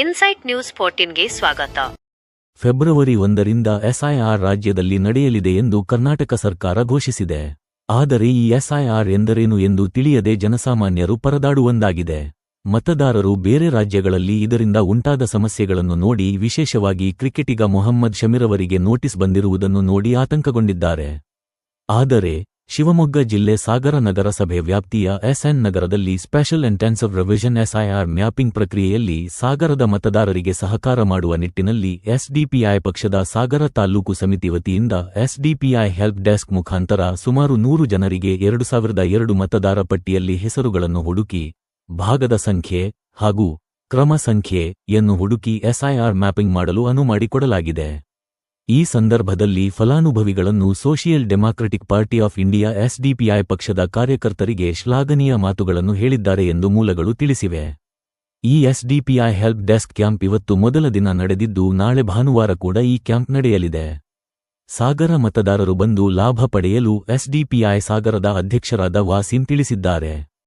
Insight news ಫೋರ್ಟೀನ್ಗೆ ಸ್ವಾಗತ. February ಒಂದರಿಂದ SIR ರಾಜ್ಯದಲ್ಲಿ ನಡೆಯಲಿದೆ ಎಂದು ಕರ್ನಾಟಕ ಸರ್ಕಾರ ಘೋಷಿಸಿದೆ. ಆದರೆ ಈ ಎಸ್ಐಆರ್ ಎಂದರೇನು ಎಂದು ತಿಳಿಯದೆ ಜನಸಾಮಾನ್ಯರು ಪರದಾಡುವಂದಾಗಿದೆ ಮತದಾರರು ಬೇರೆ ರಾಜ್ಯಗಳಲ್ಲಿ ಇದರಿಂದ ಉಂಟಾದ ಸಮಸ್ಯೆಗಳನ್ನು ನೋಡಿ ವಿಶೇಷವಾಗಿ ಕ್ರಿಕೆಟಿಗ ಮೊಹಮ್ಮದ್ ಶಮಿರವರಿಗೆ ನೋಟಿಸ್ ಬಂದಿರುವುದನ್ನು ನೋಡಿ ಆತಂಕಗೊಂಡಿದ್ದಾರೆ. ಆದರೆ ಶಿವಮೊಗ್ಗ ಜಿಲ್ಲೆ ಸಾಗರ ನಗರಸಭೆ ವ್ಯಾಪ್ತಿಯ ಎಸ್ಎನ್ ನಗರದಲ್ಲಿ special intensive revision SIR mapping ಪ್ರಕ್ರಿಯೆಯಲ್ಲಿ ಸಾಗರದ ಮತದಾರರಿಗೆ ಸಹಕಾರ ಮಾಡುವ ನಿಟ್ಟಿನಲ್ಲಿ ಎಸ್ಡಿಪಿಐ ಪಕ್ಷದ ಸಾಗರ ತಾಲೂಕು ಸಮಿತಿ ವತಿಯಿಂದ ಎಸ್ಡಿಪಿಐ ಹೆಲ್ಪ್ ಡೆಸ್ಕ್ ಮುಖಾಂತರ ಸುಮಾರು ನೂರು ಜನರಿಗೆ ಎರಡು ಸಾವಿರದ ಎರಡು ಮತದಾರ ಪಟ್ಟಿಯಲ್ಲಿ ಹೆಸರುಗಳನ್ನು ಹುಡುಕಿ, ಭಾಗದ ಸಂಖ್ಯೆ ಹಾಗೂ ಕ್ರಮ ಸಂಖ್ಯೆಯನ್ನು ಹುಡುಕಿ ಎಸ್ಐಆರ್ ಮ್ಯಾಪಿಂಗ್ ಮಾಡಲು ಅನುವು ಮಾಡಿಕೊಡಲಾಗಿದೆ ಈ ಸಂದರ್ಭದಲ್ಲಿ ಫಲಾನುಭವಿಗಳನ್ನು Social Democratic Party of India SDPI ಪಕ್ಷದ ಕಾರ್ಯಕರ್ತರಿಗೆ ಶ್ಲಾಘನೀಯ ಮಾತುಗಳನ್ನು ಹೇಳಿದ್ದಾರೆ ಎಂದು ಮೂಲಗಳು ತಿಳಿಸಿವೆ. ಈ ಎಸ್ಡಿಪಿಐ ಹೆಲ್ಪ್ ಡೆಸ್ಕ್ ಕ್ಯಾಂಪ್ ಇವತ್ತು ಮೊದಲ ದಿನ ನಡೆದಿದ್ದು ನಾಳೆ ಭಾನುವಾರ ಕೂಡ ಈ ಕ್ಯಾಂಪ್ ನಡೆಯಲಿದೆ. ಸಾಗರ ಮತದಾರರು ಬಂದು ಲಾಭ ಪಡೆಯಲು ಎಸ್ಡಿಪಿಐ ಸಾಗರದ ಅಧ್ಯಕ್ಷರಾದ ವಾಸೀಂ ತಿಳಿಸಿದ್ದಾರೆ.